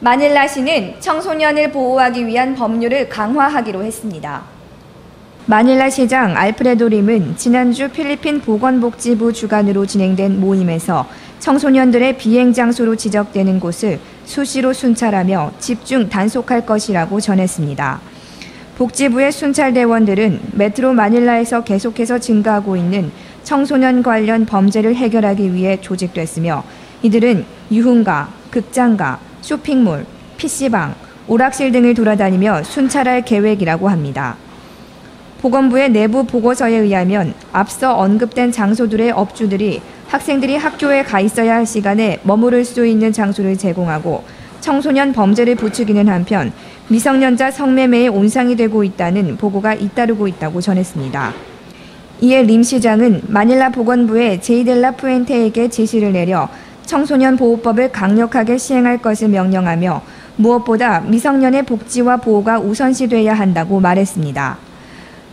마닐라시는 청소년을 보호하기 위한 법률을 강화하기로 했습니다. 마닐라 시장 알프레도 림은 지난주 필리핀 보건복지부 주관으로 진행된 모임에서 청소년들의 비행 장소로 지적되는 곳을 수시로 순찰하며 집중 단속할 것이라고 전했습니다. 복지부의 순찰대원들은 메트로 마닐라에서 계속해서 증가하고 있는 청소년 관련 범죄를 해결하기 위해 조직됐으며 이들은 유흥가, 극장가, 쇼핑몰, PC방, 오락실 등을 돌아다니며 순찰할 계획이라고 합니다. 보건부의 내부 보고서에 의하면 앞서 언급된 장소들의 업주들이 학생들이 학교에 가 있어야 할 시간에 머무를 수 있는 장소를 제공하고 청소년 범죄를 부추기는 한편 미성년자 성매매에 온상이 되고 있다는 보고가 잇따르고 있다고 전했습니다. 이에 림 시장은 마닐라 보건부에 제이델라 푸엔테에게 지시를 내려 청소년 보호법을 강력하게 시행할 것을 명령하며 무엇보다 미성년의 복지와 보호가 우선시돼야 한다고 말했습니다.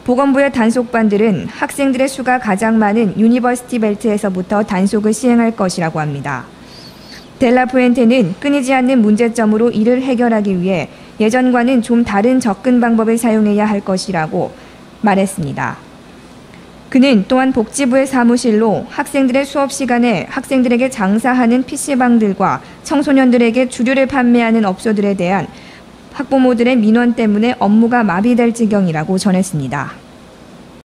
보건부의 단속반들은 학생들의 수가 가장 많은 유니버시티 벨트에서부터 단속을 시행할 것이라고 합니다. 델라푸엔테는 끊이지 않는 문제점으로 이를 해결하기 위해 예전과는 좀 다른 접근 방법을 사용해야 할 것이라고 말했습니다. 그는 또한 복지부의 사무실로 학생들의 수업 시간에 학생들에게 장사하는 PC방들과 청소년들에게 주류를 판매하는 업소들에 대한 학부모들의 민원 때문에 업무가 마비될 지경이라고 전했습니다.